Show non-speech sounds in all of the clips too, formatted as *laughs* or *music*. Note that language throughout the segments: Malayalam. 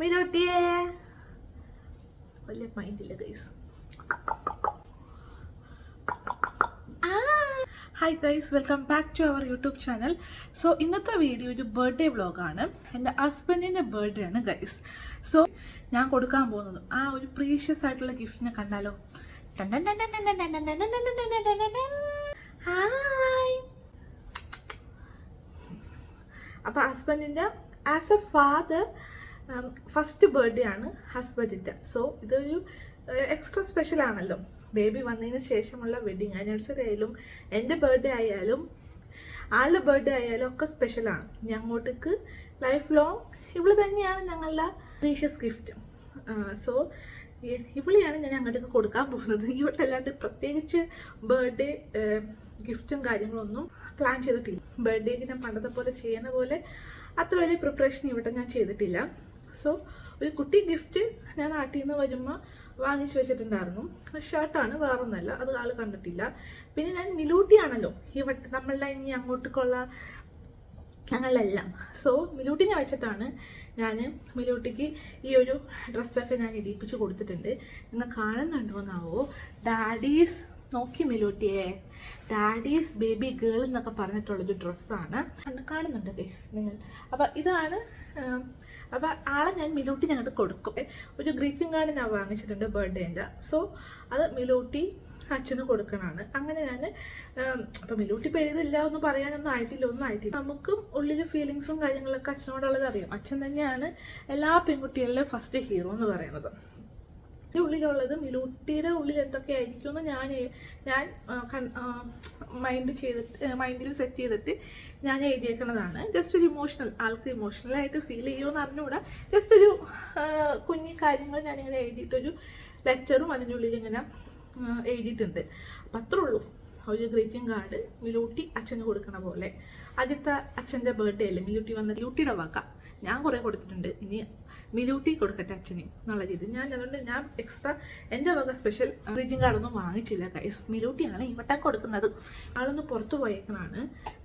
മിലോട്ടിയേ വലിയ മൈൻഡില്ല guys hi guys welcome back to our YouTube channel so ഇന്നത്തെ വീഡിയോ ഒരു ബർത്ത്ഡേ വ്ളോഗാണ് എന്റെ ഹസ്ബൻഡിന്റെ ബർത്ത്ഡേ ആണ് ഗൈസ് സോ ഞാൻ കൊടുക്കാൻ പോകുന്നത് ആ ഒരു പ്രീഷ്യസ് ആയിട്ടുള്ള ഗിഫ്റ്റിനെ കണ്ടാലോ ഹായ് അപ്പോൾ ഹസ്ബൻഡിന്റെ as a father first birthday ആണ് ഹസ്ബൻഡിന്റെ സോ ഇതൊരു എക്സ്ട്രാ സ്പെഷ്യൽ ആണല്ലോ. ബേബി വന്നതിന് ശേഷമുള്ള വെഡിങ് ആനിവേഴ്സറി ആയാലും എന്റെ ബർത്ത്ഡേ ആയാലും ആളുടെ ബർത്ത്ഡേ ആയാലും ഒക്കെ സ്പെഷ്യലാണ് ഞങ്ങോട്ടേക്ക് ലൈഫ് ലോങ് ഇവൾ തന്നെയാണ് ഞങ്ങളുടെ പ്രീഷ്യസ് ഗിഫ്റ്റ് സോ ഇവളെയാണ് ഞാൻ അങ്ങോട്ടേക്ക് കൊടുക്കാൻ പോകുന്നത്. ഇവിടെ അല്ലാണ്ട് പ്രത്യേകിച്ച് ബർത്ത്ഡേ ഗിഫ്റ്റും കാര്യങ്ങളൊന്നും പ്ലാൻ ചെയ്തിട്ടില്ല. ബർത്ത്ഡേക്ക് ഞാൻ പണ്ടത്തെ പോലെ ചെയ്യുന്ന പോലെ അത്ര വലിയ പ്രിപ്പറേഷൻ ഇവിടെ ഞാൻ ചെയ്തിട്ടില്ല. സോ ഒരു കുട്ടി ഗിഫ്റ്റ് ഞാൻ നാട്ടിൽ നിന്ന് വരുമ്പോൾ വാങ്ങിച്ചു വെച്ചിട്ടുണ്ടായിരുന്നു. ഷർട്ടാണ് വേറൊന്നല്ല അത് ആൾ കണ്ടിട്ടില്ല. പിന്നെ ഞാൻ മിലൂട്ടിയാണല്ലോ ഈ വട്ട നമ്മളുടെ ഇനി അങ്ങോട്ടേക്കുള്ള ഞങ്ങളെല്ലാം. സോ മിലൂട്ടിനെ വെച്ചിട്ടാണ് ഞാൻ മിലൂട്ടിക്ക് ഈ ഒരു ഡ്രസ്സൊക്കെ ഞാൻ ഇടിയിപ്പിച്ച് കൊടുത്തിട്ടുണ്ട്. നിങ്ങൾ കാണുന്നുണ്ടോന്നാവോ? ഡാഡീസ് നോക്കി മിലൂട്ടിയെ. ഡാഡീസ് ബേബി ഗേൾ എന്നൊക്കെ പറഞ്ഞിട്ടുള്ളൊരു ഡ്രസ്സാണ് കാണുന്നുണ്ട് ഗൈസ് നിങ്ങൾ. അപ്പോൾ ഇതാണ് അപ്പോൾ ആളെ ഞാൻ മിലൂട്ടി ഞങ്ങൾക്ക് കൊടുക്കും. ഒരു ഗ്രീറ്റിംഗ് കാർഡ് ഞാൻ വാങ്ങിച്ചിട്ടുണ്ട് ബർത്ത്ഡേന്റെ സോ അത് മിലൂട്ടി അച്ഛന് കൊടുക്കണമാണ് അങ്ങനെ ഞാൻ അപ്പം മിലൂട്ടി എഴുതില്ല എന്ന് പറയാനൊന്നും ആയിട്ടില്ല ഒന്നും ആയിട്ടില്ല. നമുക്കും ഉള്ളിൽ ഫീലിങ്സും കാര്യങ്ങളൊക്കെ അച്ഛനോടുള്ളത് അറിയാം. അച്ഛൻ തന്നെയാണ് എല്ലാ പെൺകുട്ടികളിലും ഫസ്റ്റ് ഹീറോ എന്ന് പറയുന്നത്. എന്റെ ഉള്ളിലുള്ളത് മിലൂട്ടിയുടെ ഉള്ളിൽ എന്തൊക്കെ ആയിരിക്കും എന്ന് ഞാൻ ഞാൻ മൈൻഡ് ചെയ്തിട്ട് മൈൻഡിൽ സെറ്റ് ചെയ്തിട്ട് ഞാൻ എഴുതിയേക്കുന്നതാണ്. ജസ്റ്റ് ഒരു ഇമോഷണൽ ആൾക്ക് ഇമോഷണൽ ആയിട്ട് ഫീൽ ചെയ്യുമെന്ന് അറിഞ്ഞുകൂടാ. ജസ്റ്റ് ഒരു കുഞ്ഞു കാര്യങ്ങൾ ഞാനിങ്ങനെ എഴുതിയിട്ടൊരു ലെറ്ററും അതിന്റെ ഉള്ളിൽ ഇങ്ങനെ എഴുതിയിട്ടുണ്ട്. അപ്പം അത്രേ ഉള്ളൂ. ഒരു ഗ്രീറ്റിംഗ് കാർഡ് മിലൂട്ടി അച്ഛന് കൊടുക്കണ പോലെ. ആദ്യത്തെ അച്ഛന്റെ ബർത്ത്ഡേ അല്ലേ? മിലൂട്ടി വന്ന മിലൂട്ടിയുടെ വാക്ക ഞാൻ കുറേ കൊടുത്തിട്ടുണ്ട്. ഇനി മിലൂട്ടി കൊടുക്കട്ടെ അച്ഛന് എന്നുള്ള രീതി. ഞാൻ അതുകൊണ്ട് ഞാൻ എക്സ്ട്രാ എന്റെ വക സ്പെഷ്യൽ ഗ്രീറ്റിംഗ് കാർഡൊന്നും വാങ്ങിച്ചില്ല ഗൈസ് മിലൂട്ടിയാണ് ഈ വട്ടം കൊടുക്കുന്നത്. ആളൊന്ന് പുറത്തു പോയേക്കണാണ്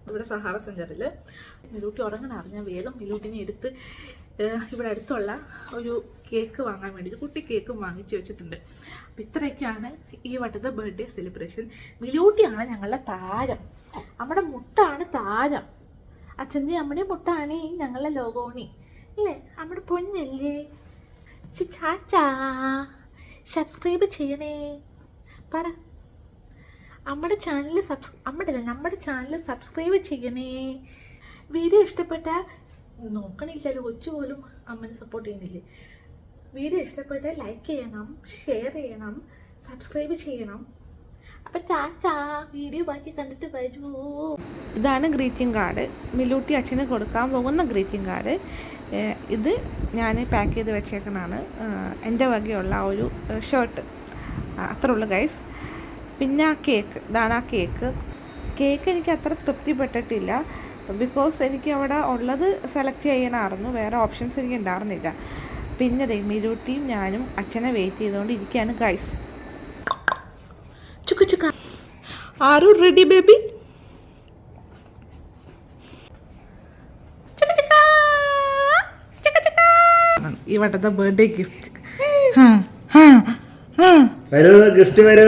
ഇവിടെ സഹാറ സെഞ്ചറിൽ മിലൂട്ടി ഉറങ്ങണാറ് ഞാൻ വേഗം മിലൂട്ടിനെ എടുത്ത് ഇവിടെ അടുത്തുള്ള ഒരു കേക്ക് വാങ്ങാൻ വേണ്ടി കുട്ടി കേക്കും വാങ്ങിച്ചു വെച്ചിട്ടുണ്ട്. അപ്പം ഇത്രയൊക്കെയാണ് ഈ വട്ടത്തെ ബർത്ത്ഡേ സെലിബ്രേഷൻ മിലൂട്ടിയാണ് ഞങ്ങളുടെ താരം. നമ്മുടെ മുട്ടാണ് താരം. അച്ഛന്റെ അമ്മയുടെ മുട്ടാണ് ഞങ്ങളുടെ ലോകോണി ഇല്ലേ? നമ്മുടെ പൊന്നല്ലേ? ചാച്ചാ സബ്സ്ക്രൈബ് ചെയ്യണേ. പറ. നമ്മുടെ ചാനൽ സബ്സ് നമ്മുടെ നമ്മുടെ ചാനൽ സബ്സ്ക്രൈബ് ചെയ്യണേ. വീഡിയോ ഇഷ്ടപ്പെട്ട നോക്കണില്ലല്ലോ കൊച്ചു പോലും അമ്മനെ സപ്പോർട്ട് ചെയ്യുന്നില്ലേ? വീഡിയോ ഇഷ്ടപ്പെട്ടാൽ ലൈക്ക് ചെയ്യണം ഷെയർ ചെയ്യണം സബ്സ്ക്രൈബ് ചെയ്യണം. വീഡിയോ കണ്ടിട്ട് ഇതാണ് ഗ്രീറ്റിംഗ് കാർഡ് മിലൂട്ടി അച്ഛന് കൊടുക്കാൻ പോകുന്ന ഗ്രീറ്റിംഗ് കാർഡ് ഇത് ഞാൻ പാക്ക് ചെയ്ത് വെച്ചേക്കണതാണ് എന്റെ വകയുള്ള ഒരു ഷർട്ട് അത്ര ഉള്ളു ഗൈസ് പിന്നെ ആ കേക്ക് ഇതാണ് ആ കേക്ക് കേക്ക് എനിക്ക് അത്ര തൃപ്തിപ്പെട്ടിട്ടില്ല. ബിക്കോസ് എനിക്ക് അവിടെ ഉള്ളത് സെലക്ട് ചെയ്യണമായിരുന്നു വേറെ ഓപ്ഷൻസ് എനിക്ക് ഉണ്ടായിരുന്നില്ല. പിന്നെ ദേ മിലൂട്ടിയും ഞാനും അച്ഛനെ വെയിറ്റ് ചെയ്തുകൊണ്ട് ഇരിക്കുകയാണ് ഗൈസ് ആരു റെഡി ബേബി ഈ വട്ടത്തെ ബർത്ത്ഡേ ഗിഫ്റ്റ് വരൂ ഗിഫ്റ്റ് വരൂ.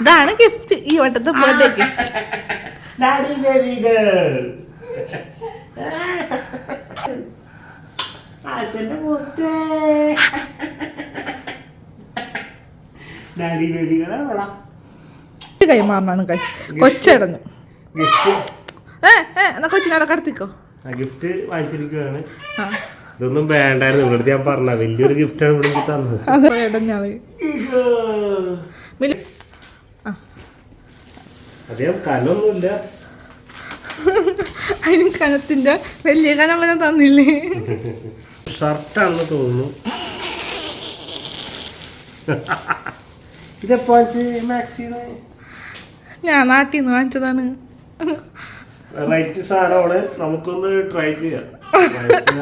ഇതാണ് ഗിഫ്റ്റ് ഈ വട്ടത്തെ birthday gift daddy baby girl അച്ഛന്റെ പോത്തേ ഡാഡി ബേബികളെ ഗേൾ കൈമാറണാണ് കൈ കൊച്ചടഞ്ഞു ഗിഫ്റ്റ് ഏ ഏ എന്നാ കൊച്ചിനവിടെ കടത്തിക്കോ. ആ ഗിഫ്റ്റ് വാങ്ങിച്ചിരിക്കുകയാണ് ഇതൊന്നും വേണ്ടായിരുന്നു. ഇവിടുത്തെ ഞാൻ പറഞ്ഞ വലിയൊരു ഗിഫ്റ്റാണ് ഇവിടെ എനിക്ക് തന്നത്. അത് ഇടഞ്ഞാൾ *laughs* അതിന് കനത്തിന്റെ വലിയ കനം ഞാൻ തന്നില്ലേ? ഷർട്ടാണെന്ന് തോന്നുന്നു. ഇതെപ്പോ മാക്സിന്ന്? ഞാൻ നാട്ടിൽ നിന്ന് വാങ്ങിച്ചതാണ് സാധനമാണ് നമുക്കൊന്ന് ട്രൈ ചെയ്യാം.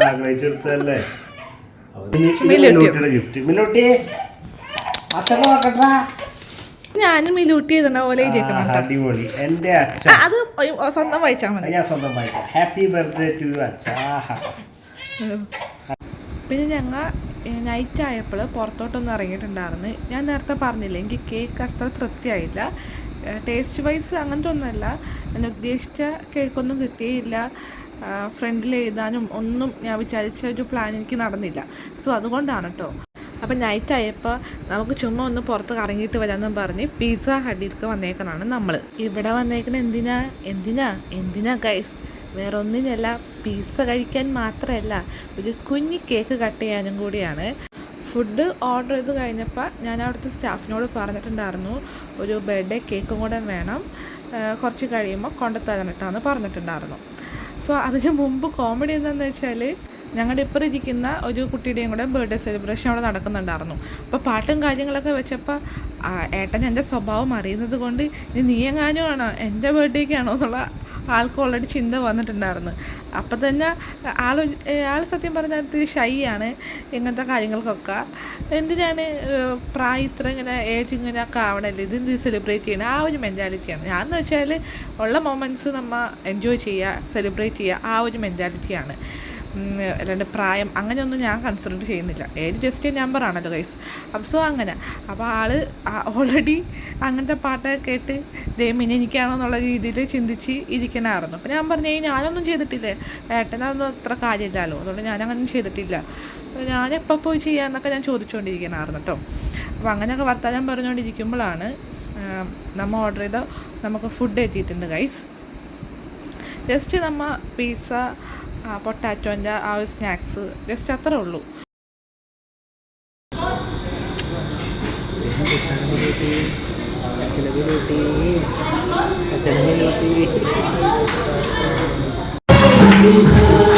ആഗ്രഹിച്ചെടുത്തല്ലേ ഗിഫ്റ്റ് മിലോട്ടി നോക്കട്ടാ ഞാനും മിലൂട്ടി ചെയ്തണ പോലെ അടിപൊളി. എന്റെ അച്ഛൻ. അത് സ്വന്തം വായിച്ചാൽ മതി. ഞാൻ സ്വന്തം വായിക്കാം. ഹാപ്പി ബർത്ത്ഡേ ടു അച്ഛാ. പിന്നെ ഞങ്ങൾ നൈറ്റ് ആയപ്പോൾ പുറത്തോട്ടൊന്നും ഇറങ്ങിയിട്ടുണ്ടായിരുന്നു. ഞാൻ നേരത്തെ പറഞ്ഞില്ലേ എനിക്ക് കേക്ക് അത്ര തൃപ്തിയായില്ല. ടേസ്റ്റ് വൈസ് അങ്ങനത്തെ ഒന്നുമല്ല. ഞാൻ ഉദ്ദേശിച്ച കേക്കൊന്നും കിട്ടിയില്ല. ഫ്രണ്ടിൽ എഴുതാനും ഒന്നും ഞാൻ വിചാരിച്ച ഒരു പ്ലാൻ എനിക്ക് നടന്നില്ല. സോ അതുകൊണ്ടാണ് കേട്ടോ അപ്പം നൈറ്റ് ആയപ്പോൾ നമുക്ക് ചുമ്മാ ഒന്ന് പുറത്ത് കറങ്ങിയിട്ട് വരാമെന്നും പറഞ്ഞ് പിസ്സ ഹഡിലേക്ക് വന്നേക്കണാണ് നമ്മൾ ഇവിടെ വന്നേക്കണ എന്തിനാ? എന്തിനാ? എന്തിനാ ഗൈസ് വേറെ ഒന്നിനല്ല പിസ്സ കഴിക്കാൻ മാത്രമല്ല ഒരു കുഞ്ഞി കേക്ക് കട്ട് ചെയ്യാനും കൂടിയാണ്. ഫുഡ് ഓർഡർ ചെയ്ത് കഴിഞ്ഞപ്പോൾ ഞാൻ അവിടുത്തെ സ്റ്റാഫിനോട് പറഞ്ഞിട്ടുണ്ടായിരുന്നു ഒരു ബർത്ത്ഡേ കേക്കും കൂടെ വേണം കുറച്ച് കഴിയുമ്പോൾ കൊണ്ടുത്തരാൻ കേട്ടോ പറഞ്ഞിട്ടുണ്ടായിരുന്നു. സോ അതിന് മുമ്പ് കോമഡി എന്താണെന്ന് വെച്ചാൽ ഞങ്ങളുടെ ഇപ്പുറം ഇരിക്കുന്ന ഒരു കുട്ടിയുടെയും കൂടെ ബർത്ത്ഡേ സെലിബ്രേഷൻ അവിടെ നടക്കുന്നുണ്ടായിരുന്നു. അപ്പോൾ പാട്ടും കാര്യങ്ങളൊക്കെ വെച്ചപ്പോൾ ഏട്ടൻ എന്റെ സ്വഭാവം അറിയുന്നത് കൊണ്ട് ഇനി നീ എങ്ങാനും ആണോ? എന്റെ ബർത്ത്ഡേക്കാണോ എന്നുള്ള ആൾക്ക് ഓൾറെഡി ചിന്ത വന്നിട്ടുണ്ടായിരുന്നു. അപ്പം തന്നെ ആൾ ആൾ സത്യം പറഞ്ഞാൽ ഇത്തിരി ഷൈ ആണ് ഇങ്ങനത്തെ കാര്യങ്ങൾക്കൊക്കെ. എന്തിനാണ് പ്രായം ഇത്ര ഇങ്ങനെ ഏജ് ഇങ്ങനെ ഒക്കെ ആവണല്ലേ? ഇത് സെലിബ്രേറ്റ് ചെയ്യണം? ആ ഒരു മെന്റാലിറ്റിയാണ് ഞാൻ വെച്ചാൽ ഉള്ള മൊമെന്റ്സ് നമ്മൾ എൻജോയ് ചെയ്യുക സെലിബ്രേറ്റ് ചെയ്യുക ആ ഒരു മെന്റാലിറ്റിയാണ് അല്ലാണ്ട് പ്രായം അങ്ങനെയൊന്നും ഞാൻ കൺസിഡർ ചെയ്യുന്നില്ല. ഏജ് ജസ്റ്റ് നമ്പർ ആണല്ലോ ഗൈസ് അപ്പം സോ അങ്ങനെ. അപ്പോൾ ആൾ ഓൾറെഡി അങ്ങനത്തെ പാട്ടൊക്കെ കേട്ട് ദൈവം എനിക്കാണോ എന്നുള്ള രീതിയിൽ ചിന്തിച്ച് ഇരിക്കണമായിരുന്നു അപ്പോൾ ഞാൻ പറഞ്ഞു "ഏയ് ഞാനൊന്നും ചെയ്തിട്ടില്ലേ. ഏട്ടനൊന്നും അത്ര കാര്യമില്ലല്ലോ. അതുകൊണ്ട് ഞാനങ്ങനെ ചെയ്തിട്ടില്ല. ഞാൻ പോയി ചെയ്യാമെന്നൊക്കെ ഞാൻ ചോദിച്ചുകൊണ്ടിരിക്കണമായിരുന്നു കേട്ടോ അപ്പോൾ അങ്ങനെയൊക്കെ വർത്താനം പറഞ്ഞുകൊണ്ടിരിക്കുമ്പോഴാണ് നമ്മൾ ഓർഡർ ചെയ്ത നമുക്ക് ഫുഡ് എത്തിയിട്ടുണ്ട് ഗൈസ് ജസ്റ്റ് നമ്മൾ പിസ്സ പൊട്ടാറ്റോന്റെ ആ ഒരു സ്നാക്സ്. ജസ്റ്റ് അത്രേ ഉള്ളൂ. താങ്ക്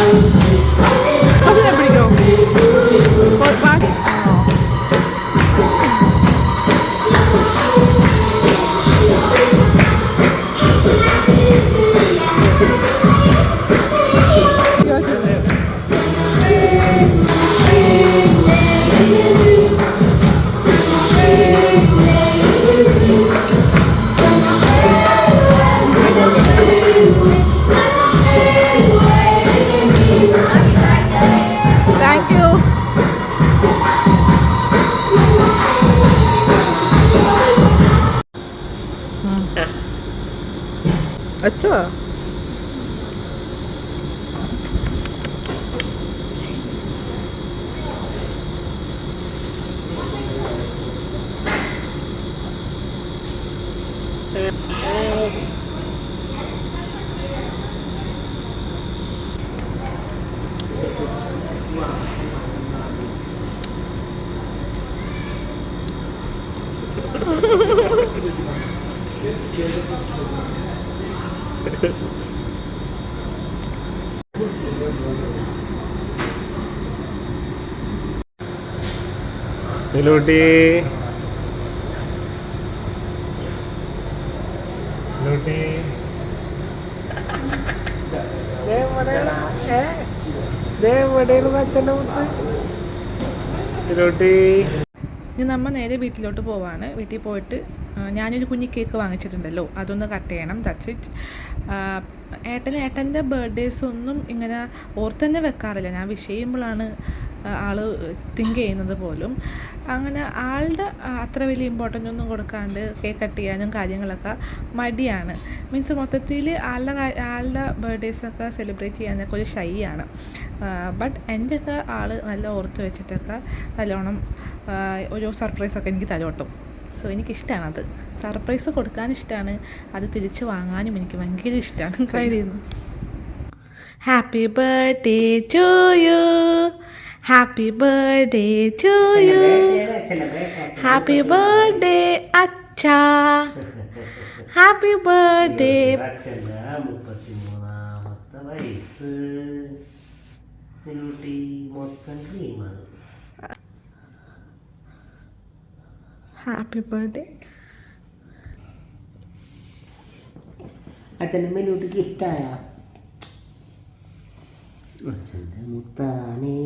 अच्छा മിലൂട്ടി ഇനി നമ്മ നേരെ വീട്ടിലോട്ട് പോവാണ്. വീട്ടിൽ പോയിട്ട് ഞാനൊരു കുഞ്ഞു കേക്ക് വാങ്ങിച്ചിട്ടുണ്ടല്ലോ. അതൊന്ന് കട്ട് ചെയ്യണം. ദറ്റ്സ് ഇറ്റ് ഏട്ടൻ ഏട്ടന്റെ ബർത്ത്ഡേസ് ഒന്നും ഇങ്ങനെ ഓർത്ത് തന്നെ വെക്കാറില്ല. ഞാൻ വിഷ് ചെയ്യുമ്പോഴാണ് ആൾ തിങ്ക് ചെയ്യുന്നത് പോലും. അങ്ങനെ ആളുടെ അത്ര വലിയ ഇമ്പോർട്ടന്റ് ഒന്നും കൊടുക്കാണ്ട് കേക്ക് കട്ട് ചെയ്യാനും കാര്യങ്ങളൊക്കെ മടിയാണ്. മീൻസ് മൊത്തത്തിൽ ആളുടെ ആളുടെ ബർത്ത്ഡേസൊക്കെ സെലിബ്രേറ്റ് ചെയ്യാനൊക്കെ ഒരു ഷൈ ആണ് ബട്ട് എന്റെയൊക്കെ ആൾ നല്ല ഓർത്ത് വെച്ചിട്ടൊക്കെ നല്ലോണം ഒരു സർപ്രൈസൊക്കെ എനിക്ക് തലോട്ടും. സോ എനിക്കിഷ്ടമാണ് അത് സർപ്രൈസ് കൊടുക്കാൻ ഇഷ്ടമാണ് അത് തിരിച്ച് വാങ്ങാനും എനിക്ക് ഭയങ്കര ഇഷ്ടമാണ് happy birthday to you happy birthday to you happy birthday അച്ഛാ ഹാപ്പി ബർത്ത്ഡേ അച്ഛൻ്റെ മുപ്പത്തിമൂന്നാമത്തെ വയസ്സ് മിലൂട്ടി മൊത്തം ക്രീമാണ് ഹാപ്പി ബർത്ത്ഡേ അച്ഛൻ്റെ മിലൂട്ടിക്ക് ഇഷ്ടമായ അച്ഛന്റെ മുത്താനേ